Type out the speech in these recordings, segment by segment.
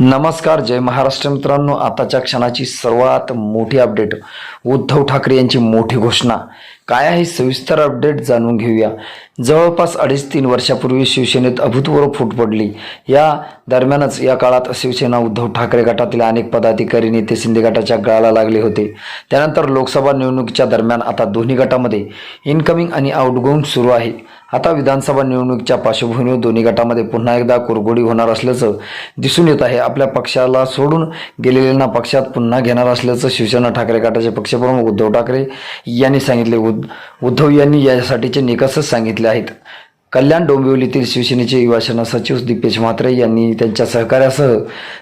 नमस्कार जय महाराष्ट्र मित्रांनो. आताच्या क्षणाची सर्वात मोठी अपडेट उद्धव ठाकरे यांची मोठी घोषणा. काय आहे सविस्तर अपडेट जाणून घेऊया. जवळपास अडीच तीन वर्षापूर्वी शिवसेनेत अभूतपूर्व फूट पडली. या दरम्यानच या काळात शिवसेना उद्धव ठाकरे गटातील अनेक पदाधिकारी नेते शिंदे गटाच्या गळाला लागले होते. त्यानंतर लोकसभा निवडणुकीच्या दरम्यान आता दोन्ही गटामध्ये इनकमिंग आणि आउटगोईंग सुरू आहे. आता विधानसभा निवडणुकीच्या पार्श्वभूमीवर दोन्ही गटामध्ये पुन्हा एकदा कुरघोडी होणार असल्याचं दिसून येत आहे. आपल्या पक्षाला सोडून गेलेल्यांना पक्षात पुन्हा घेणार असल्याचं शिवसेना ठाकरे गटाचे पक्षप्रमुख उद्धव ठाकरे यांनी सांगितले. उद उद्धव यांनी यासाठीचे निकषच सांगितले आहेत. कल्याण डोंबिवलीतील शिवसेनेचे युवासेना सचिव दीपेश म्हात्रे यांनी त्यांच्या सहकार्यासह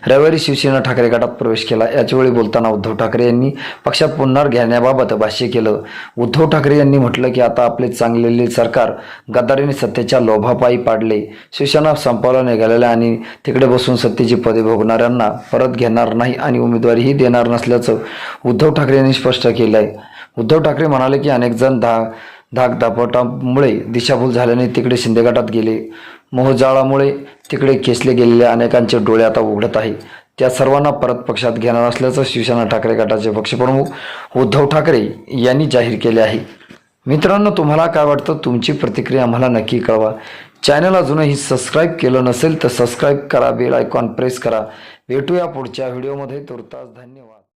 रविवारी शिवसेना ठाकरे गटात प्रवेश केला. याचवेळी बोलताना उद्धव ठाकरे यांनी पक्षात पुन्हा घेण्याबाबत भाष्य केलं. उद्धव ठाकरे यांनी म्हटलं की आता आपले चांगलेले सरकार गद्दारीने सत्तेच्या लोभापायी पाडले. शिवसेना संपाला निघालेल्या आणि तिकडे बसून सत्तेची पदे भोगणाऱ्यांना परत घेणार नाही आणि उमेदवारीही देणार नसल्याचं उद्धव ठाकरे यांनी स्पष्ट केलं आहे उद्धव ठाकरे म्हणाले की अनेक जण धा धाकधापटामुळे दिशाभूल झाल्याने तिकडे शिंदे गटात गेले. मोहजाळामुळे तिकडे खेचले गेलेले अनेकांचे डोळे आता उघडत आहे. त्या सर्वांना परत पक्षात घेणार असल्याचं शिवसेना ठाकरे गटाचे पक्षप्रमुख उद्धव ठाकरे यांनी जाहीर केले आहे. मित्रांनो तुम्हाला काय वाटतं? तुमची प्रतिक्रिया आम्हाला नक्की कळवा. चॅनल अजूनही सबस्क्राईब केलं नसेल तर सबस्क्राईब करा बेल आयकॉन प्रेस करा. भेटूया पुढच्या व्हिडिओमध्ये तुर्तास धन्यवाद.